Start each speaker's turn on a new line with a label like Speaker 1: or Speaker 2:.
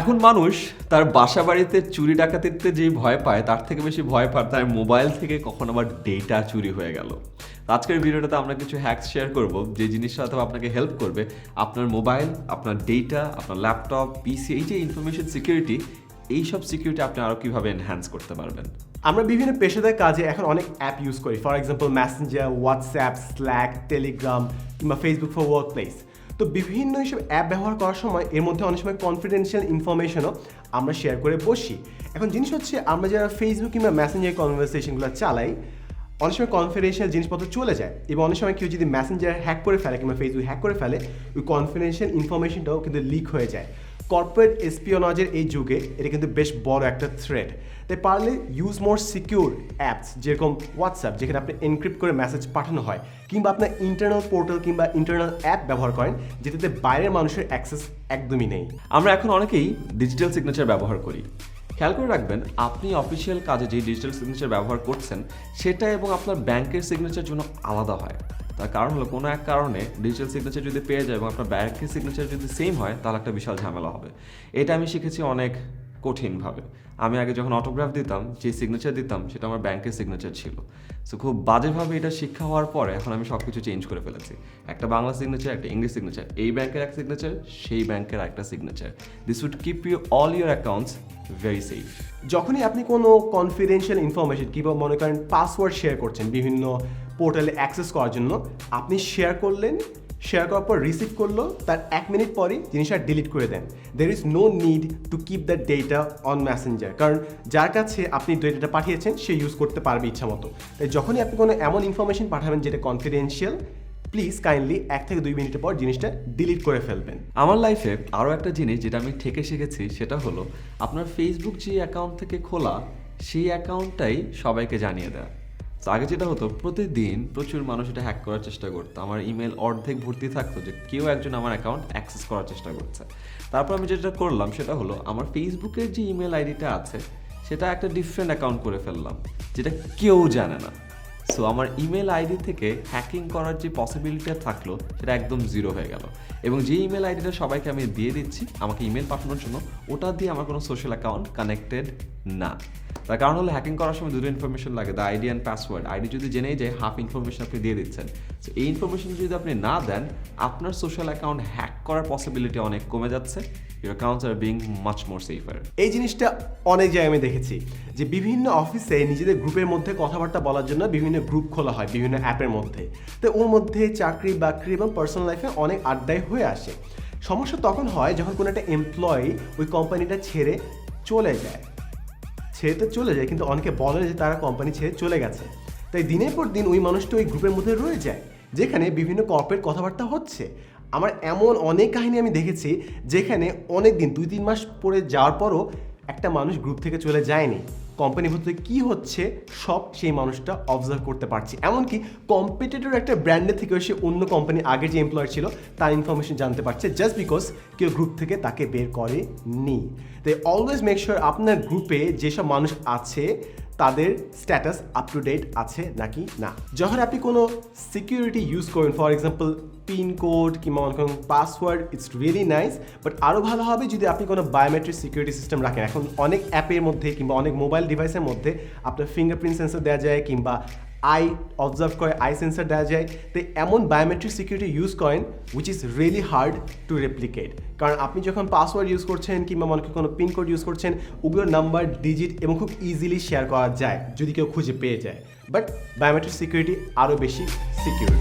Speaker 1: এখন মানুষ তার বাসা বাড়িতে চুরি ডাকাতিতে যেই ভয় পায়, তার থেকে বেশি ভয় পায় তার মোবাইল থেকে কখন আবার ডেটা চুরি হয়ে গেল। আজকের ভিডিওটাতে আমরা কিছু হ্যাকস শেয়ার করব যে জিনিসটা হয়তো আপনাকে হেল্প করবে। আপনার মোবাইল, আপনার ডেটা আপনার ল্যাপটপ পিসি এই যে ইনফরমেশন সিকিউরিটি এইসব সিকিউরিটি আপনি আরও কীভাবে এনহ্যান্স করতে পারবেন?
Speaker 2: আমরা বিভিন্ন পেশাদার কাজে এখন অনেক অ্যাপ ইউজ করি। For example Messenger WhatsApp Slack Telegram কিংবা ফেসবুক ফর ওয়ার্ক প্লেস তো বিভিন্ন হিসেবে অ্যাপ ব্যবহার করার সময় এর মধ্যে অনেক সময় কনফিডেন্সিয়াল ইনফরমেশনও আমরা শেয়ার করে বসি। এখন জিনিস হচ্ছে, আমরা যারা ফেসবুক কিংবা মেসেঞ্জার কনভারসেশনগুলো চালাই, অনেক সময় কনফিডেন্সিয়াল জিনিসপত্র চলে যায় এবং অনেক সময় কেউ যদি মেসেঞ্জার হ্যাক করে ফেলে কিংবা ফেসবুক হ্যাক করে ফেলে, ওই কনফিডেন্সিয়াল ইনফরমেশনটাও কিন্তু লিক হয়ে যায়। কর্পোরেট এসপিওনজের এই যুগে এটা কিন্তু বেশ বড় একটা থ্রেড তাই পারলে ইউজ মোর সিকিউর অ্যাপস যেরকম হোয়াটসঅ্যাপ যেখানে আপনি এনক্রিপ্ট করে মেসেজ পাঠানো হয়, কিংবা আপনার ইন্টারনাল পোর্টাল কিংবা ইন্টারনাল অ্যাপ ব্যবহার করেন, যেটাতে বাইরের মানুষের অ্যাক্সেস একদমই নেই।
Speaker 1: আমরা এখন অনেকেই ডিজিটাল সিগনেচার ব্যবহার করি। খেয়াল করে রাখবেন, আপনি অফিসিয়াল কাজে যে ডিজিটাল সিগনেচার ব্যবহার করছেন, সেটা এবং আপনার ব্যাংকের সিগনেচার জন্য আলাদা হয়। তার কারণ হলো কোনো এক কারণে ডিজিটাল সিগনেচার যদি পেয়ে যায় এবং আপনার ব্যাংকের সিগনেচার যদি সেম হয়, তাহলে একটা বিশাল ঝামেলা হবে। এটা আমি শিখেছি অনেক কঠিনভাবে। আমি আগে যখন অটোগ্রাফ দিতাম, যে সিগনেচার দিতাম, সেটা আমার ব্যাংকের সিগনেচার ছিল। সো খুব বাজেভাবে এটা শিক্ষা হওয়ার পরে এখন আমি সব কিছু চেঞ্জ করে ফেলেছি। একটা বাংলা সিগনেচার একটা ইংলিশ সিগনেচার এই ব্যাংকের এক সিগনেচার সেই ব্যাংকের একটা signature this would keep you all your accounts very safe
Speaker 2: যখনই আপনি কোনো কনফিডেন্সিয়াল ইনফরমেশন কিংবা মনে করেন পাসওয়ার্ড শেয়ার করছেন বিভিন্ন পোর্টালে অ্যাক্সেস করার জন্য আপনি শেয়ার করলেন শেয়ার করার পর রিসিভ করল, তার এক মিনিট পরই জিনিসটা ডিলিট করে দেন। There is no need to keep the data on Messenger কারণ যার কাছে আপনি ডেটাটা পাঠিয়েছেন, সে ইউজ করতে পারবে ইচ্ছা মতো তাই যখনই আপনি কোনো এমন ইনফরমেশন পাঠাবেন যেটা কনফিডেন্সিয়াল প্লিজ কাইন্ডলি এক থেকে দুই মিনিটের পর জিনিসটা ডিলিট করে ফেলবেন।
Speaker 1: আমার লাইফে আরও একটা জিনিস যেটা আমি থেকে শিখেছি, সেটা হলো আপনার ফেসবুক যে অ্যাকাউন্ট থেকে খোলা, সেই অ্যাকাউন্টটাই সবাইকে জানিয়ে দেয়। তো আগে যেটা হতো, প্রতিদিন প্রচুর মানুষ এটা হ্যাক করার চেষ্টা করতো। আমার ইমেল অর্ধেক ভর্তি থাকতো যে কেউ একজন আমার অ্যাকাউন্ট অ্যাক্সেস করার চেষ্টা করছে। তারপর আমি যেটা করলাম সেটা হলো, আমার ফেসবুকের যে ইমেল আইডিটা আছে, সেটা একটা ডিফারেন্ট অ্যাকাউন্ট করে ফেললাম, যেটা কেউ জানে না। সো আমার ইমেল আইডি থেকে হ্যাকিং করার যে পসিবিলিটি থাকল, সেটা একদম জিরো হয়ে গেল। এবং যে ইমেল আইডিটা সবাইকে আমি দিয়ে দিচ্ছি, আমাকে ইমেল পাঠানোর জন্য, ওটা দিয়ে আমার কোনো সোশ্যাল অ্যাকাউন্ট কানেক্টেড না। তার কারণ হলো হ্যাকিং করার সময় দুটো ইনফরমেশন লাগে the ID and password ID যদি জেনেই যায় হাফ ইনফরমেশন আপনি দিয়ে দিচ্ছেন। সো এই ইনফরমেশন যদি আপনি না দেন, আপনার সোশ্যাল অ্যাকাউন্ট হ্যাক করার পসিবিলিটি অনেক কমে যাচ্ছে। Your accounts are being much more safer
Speaker 2: এই জিনিসটা অনেক জায়গায় আমি দেখেছি যে বিভিন্ন অফিসে নিজেদের গ্রুপের মধ্যে কথাবার্তা বলার জন্য বিভিন্ন গ্রুপ খোলা হয়, বিভিন্ন অ্যাপের মধ্যে। তো ওর মধ্যে চাকরি, বাকরি এবং পার্সোনাল লাইফে অনেক আড্ডায় হয়ে আসে। সমস্যা তখন হয় যখন কোনো একটা এমপ্লয়ি ওই কোম্পানিটা ছেড়ে চলে যায়। ছেড়ে তো চলে যায়, কিন্তু অনেকে বলে যে তারা কোম্পানি ছেড়ে চলে গেছে। তাই দিনের পর দিন ওই মানুষটা ওই গ্রুপের মধ্যে রয়ে যায়, যেখানে বিভিন্ন কর্পোরেট কথাবার্তা হচ্ছে। আমার এমন অনেক কাহিনী আমি দেখেছি, যেখানে অনেক দিন দুই তিন মাস পরে যাওয়ার পরও একটা মানুষ গ্রুপ থেকে চলে যায়নি। কোম্পানির ভিতরে কী হচ্ছে, সব সেই মানুষটা অবজার্ভ করতে পারছি। এমনকি কম্পিটিটর একটা ব্র্যান্ডের থেকেও সে অন্য কোম্পানি আগে যে এমপ্লয়ার ছিল, তার ইনফরমেশন জানতে পারছে জাস্ট বিকজ কেউ গ্রুপ থেকে তাকে বের করে নি তাই অলওয়েজ মেক শিওর আপনার গ্রুপে যেসব মানুষ আছে, তাদের স্ট্যাটাস আপ টু ডেট আছে নাকি না। যখন আপনি কোনো সিকিউরিটি ইউজ করেন ফর এক্সাম্পল পিন কোড কিংবা অনেক password it's really nice but আরও ভালো হবে যদি আপনি কোনো বায়োমেট্রিক সিকিউরিটি সিস্টেম রাখেন। এখন অনেক অ্যাপের মধ্যে কিংবা অনেক মোবাইল ডিভাইসের মধ্যে আপনার ফিঙ্গারপ্রিন্ট সেন্সর দেওয়া যায় কিংবা আই অবজার্ভ করে আই সেন্সার দেওয়া যায়। তো এমন বায়োমেট্রিক সিকিউরিটি ইউজ করেন which is really hard to replicate কারণ আপনি যখন পাসওয়ার্ড ইউজ করছেন কিংবা মনে কোনো পিনকোড ইউজ করছেন ওগুলোর নাম্বার ডিজিট এবং খুব ইজিলি শেয়ার করা যায়, যদি কেউ খুঁজে পেয়ে যায়। বাট বায়োমেট্রিক সিকিউরিটি আরও বেশি সিকিউর